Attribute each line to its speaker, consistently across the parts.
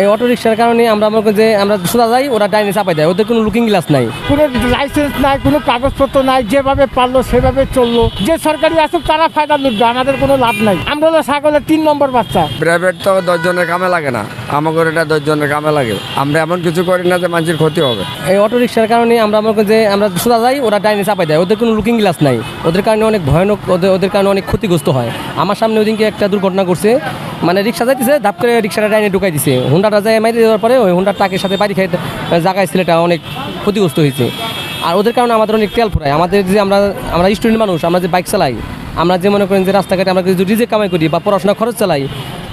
Speaker 1: এই অটো রিক্সার কারণে আমরা মনে করি যে আমরা সোজা যাই ওরা ডাইনে চাপাই দেয়। ওদের কোনো লুকিং গ্লাস নাই।
Speaker 2: কোনো লাইসেন্স নাই কোনো কাগজপত্র নাই যেভাবে পারল সেভাবে চলল। যে সরকারি আসুক তারা ফায়দা লুটবে আমাদের কোনো লাভ নাই। আমরা হলো ছাগলের তিন নম্বর বাচ্চা।
Speaker 3: প্রাইভেট তো দশজনের কামে লাগে না। আমাকে এটা দশজনের কামে লাগে। আমরা এমন কিছু করি না যে মানুষের ক্ষতি হবে।
Speaker 1: এই অটো রিক্সার কারণে আমরা মনে করি যে আমরা সোজা যাই ওরা ডাইনে চাপাই দেয়। ওদের কোনো লুকিং গ্লাস নাই। ওদের কারণে অনেক ভয়ানক ওদের ওদের কারণে অনেক ক্ষতিগ্রস্ত হয়। আমার সামনে ওদিনকে একটা দুর্ঘটনা করছে মানে রিক্সা যাইতেছে, ধাপ করে রিক্সাটা ডাইনে ঢুকাই দিছে। হুন্ডাটা যায় মারি দেওয়ার পরে ওই হুন্ডার টাকের সাথে বাড়ি খাই জায়গায় ছেলেটা অনেক ক্ষতিগ্রস্ত হয়েছে। আর ওদের কারণে আমাদের অনেক তেল ফুরায়। আমাদের যে আমরা আমরা স্টুডেন্ট মানুষ, আমরা যে বাইক চালাই আমরা যে মনে করেন যে রাস্তাঘাটে আমরা যদি নিজে কামাই করি বা পড়াশোনা খরচ চালাই,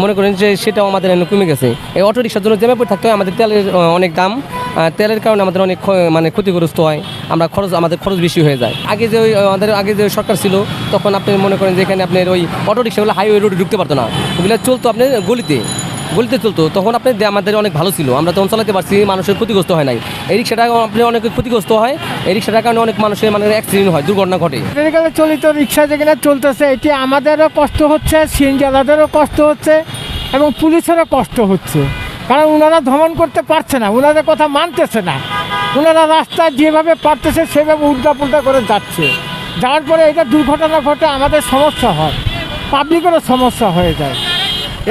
Speaker 1: মনে করেন যে সেটাও আমাদের কমে গেছে। এই অটো রিক্সার জন্য জেমে পড়ে থাকতে হয়, আমাদের তেলের অনেক দাম তেলের কারণে আমাদের অনেক মানে ক্ষতিগ্রস্ত হয়, আমরা খরচ, আমাদের খরচ বেশি হয়ে যায়। আগে যে ওই আমাদের আগে যে সরকার ছিল, তখন আপনি মনে করেন যে এখানে আপনার ওই অটো রিক্সাগুলো হাইওয়ে রোডে ঢুকতে পারতো না। ওগুলো চলতো আপনি গলিতে। গলিতে চলতো, তখন আপনি আমাদের অনেক ভালো ছিল। আমরা তখন চালাতে পারছি, মানুষের ক্ষতিগ্রস্ত হয় নাই। এই রিক্সাটা আপনি অনেক ক্ষতিগ্রস্ত হয়, এই রিক্সাটার কারণে অনেক মানুষের মানে অ্যাক্সিডেন্ট হয়, দুর্ঘটনা ঘটে।
Speaker 2: চলিত রিক্সা যেখানে চলতেছে, এটি আমাদেরও কষ্ট হচ্ছে সিএনজিওয়ালাদেরও কষ্ট হচ্ছে এবং পুলিশেরও কষ্ট হচ্ছে। কারণ ওনারা ভ্রমণ করতে পারছে না ওনাদের কথা মানতেছে না। ওনারা রাস্তায় যেভাবে পারতেছে, সেভাবে উল্টা পুল্টা করে যাচ্ছে। যাওয়ার পরে এটা দুর্ঘটনা ঘটে, আমাদের সমস্যা হয় পাবলিকেরও সমস্যা হয়ে যায়।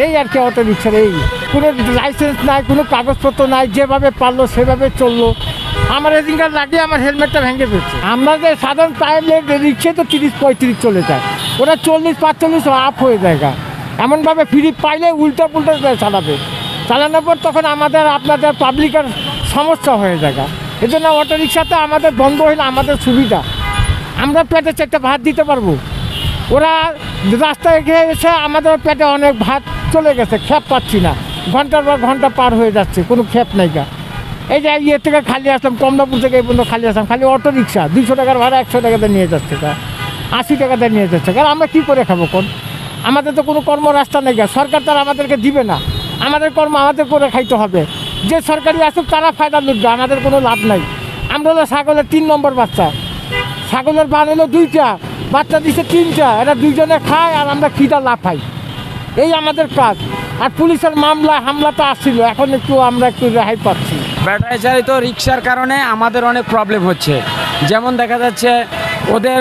Speaker 2: এই আর কি অটো রিক্সার এই কোনো লাইসেন্স নাই, কোনো কাগজপত্র নাই, যেভাবে পারল সেভাবে চলল। আমার এদিনকার লাগিয়ে আমার হেলমেটটা ভেঙে ফেলছে আমরা যে সাধারণ পায়ের রিক্সে তো তিরিশ, পঁয়ত্রিশ চলে যায়। ওরা চল্লিশ, পাঁচচল্লিশ আপ হয়ে যায়। এমনভাবে ফ্রি পাইলে উল্টা পুল্টা চালাবে। চালানোর পর তখন আমাদের, আপনাদের পাবলিকের সমস্যা হয়ে যায়। এই জন্য অটো রিক্সাতে আমাদের বন্ধ হইলে আমাদের সুবিধা। আমরা পেটে চারটে ভাত দিতে পারব। ওরা রাস্তায় গিয়ে এসে আমাদের পেটে অনেক ভাত চলে গেছে খেপ পাচ্ছি না। ঘণ্টার পর ঘণ্টা পার হয়ে যাচ্ছে, কোনো খেপ নাই গা। এই যে ইয়ে থেকে খালি আসলাম, কমলাপুর থেকে এই পর্যন্ত খালি আসলাম, খালি অটো রিক্সা দুশো টাকার ভাড়া, একশো টাকাতে নিয়ে যাচ্ছে গা, আশি টাকাতে নিয়ে যাচ্ছে কারণ আমরা কী করে খাব কোন? আমাদের তো কোনো কর্ম রাস্তা নেই গা, সরকার তার আমাদেরকে দিবে না। আমাদের কর্ম আমাদের করে খাইতে হবে। যে সরকারি আসুক, তারা ফায়দা লুটবে, আমাদের কোনো লাভ নাই। আমরা হলো ছাগলের তিন নম্বর বাচ্চা। ছাগলের বান হলো দুইটা, বাচ্চা দিছে তিনটা, এরা দুইজনে খায় আর আমরা খিদা লাফাই। এই আমাদের কাজ। আর পুলিশের মামলা হামলা তো আসছিল, এখন একটু আমরা একটু রেহাই পাচ্ছি।
Speaker 4: ব্যাটারি চালিত রিক্সার কারণে আমাদের অনেক প্রবলেম হচ্ছে। যেমন দেখা যাচ্ছে, ওদের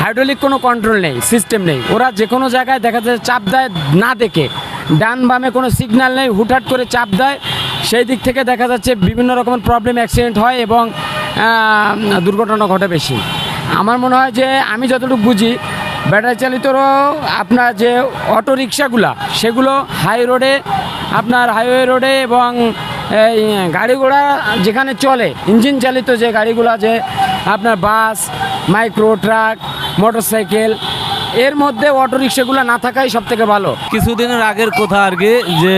Speaker 4: হাইড্রোলিক কোনো কন্ট্রোল নেই সিস্টেম নেই। ওরা যে কোনো জায়গায় দেখা যাচ্ছে চাপ দেয়, না দেখে। ডান বামে কোনো সিগন্যাল নেই, হুটহাট করে চাপ দেয়। সেই দিক থেকে দেখা যাচ্ছে বিভিন্ন রকমের প্রবলেম অ্যাক্সিডেন্ট হয় এবং দুর্ঘটনা ঘটে বেশি। আমার মনে হয় যে, আমি যতটুকু বুঝি ব্যাটারি চালিতরও আপনার যে অটো রিক্সাগুলা, সেগুলো হাই রোডে আপনার হাইওয়ে রোডে এবং, এই গাড়ি ঘোড়া যেখানে চলে ইঞ্জিন চালিত যে গাড়িগুলো যে আপনার বাস মাইক্রো ট্রাক মোটরসাইকেল এর মধ্যে অটো রিক্সাগুলো না থাকাই সব থেকে ভালো।
Speaker 5: কিছুদিনের আগের কথা আর কি, যে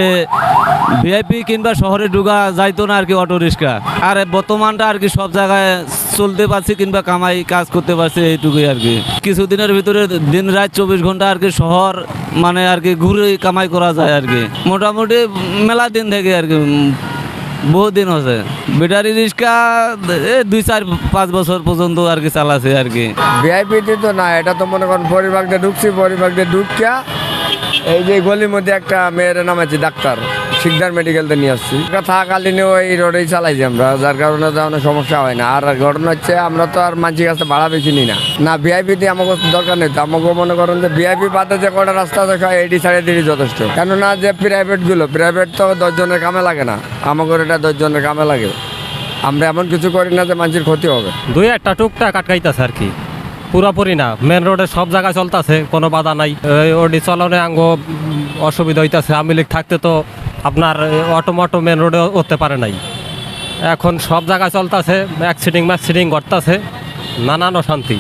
Speaker 5: ভিআইপি কিংবা শহরে ঢুকা যাইতো না আর কি অটো রিক্সা আর বর্তমানটা আর কি সব জায়গায় চলতে পারছি কিংবা কামাই কাজ করতে পারছি এইটুকুই আর কি। কিছুদিনের ভিতরে দিন রাত চব্বিশ ঘণ্টা আর কি শহর মানে আর কি ঘুরে কামাই করা যায় আর কি। মোটামুটি মেলা দিন থেকে আর কি উম, বহু দিন হচ্ছে ব্যাটারি রিক্সা দুই চার পাঁচ বছর পর্যন্ত আর কি চালাছে আর কি।
Speaker 3: ভিআইপিতে তো না এটা তো মনে করেন পরিবারকে ঢুকছি পরিবারকে ঢুকিয়া এই যে গলির মধ্যে একটা মেয়ের নাম আছে ডাক্তার। শিকদার মেডিকেলতে নিয়ে আসছি। ওটা থাকাকালীন ওই রোডেই চালাইছি আমরা, যার কারণে তো কোনো সমস্যা হয় না। আর ঘটনা হচ্ছে, আমরা তো আর মানুষের কাছে ভাড়া বেশি নিই না না ভিআইপিতে আমাকে দরকার নেই তো। আমাকে মনে করেন যে ভিআইপি বাদে যে কটা রাস্তা দেখা এইটি সাড়ে দিনই যথেষ্ট। কেননা যে প্রাইভেটগুলো প্রাইভেট তো দশজনের কামে লাগে না। আমাকে এটা দশজনের কামে লাগে। আমরা এমন কিছু করি না যে মানুষের ক্ষতি হবে।
Speaker 6: দুই একটা টুকটাক আটকাইতেছে আর কি। পুরাপুরি না। মেন রোডে সব জায়গায় চলতেছে, কোনো বাধা নাই। ওডি চলনে আঙ্গ অসুবিধা হইতাছে। আমি লীগ থাকতে তো আপনার অটো মটো মেন রোডে উঠতে পারে নাই। এখন সব জায়গায় চলতেছে অ্যাক্সিডিং ম্যাক্সিডিং করতেছে নানান অশান্তি।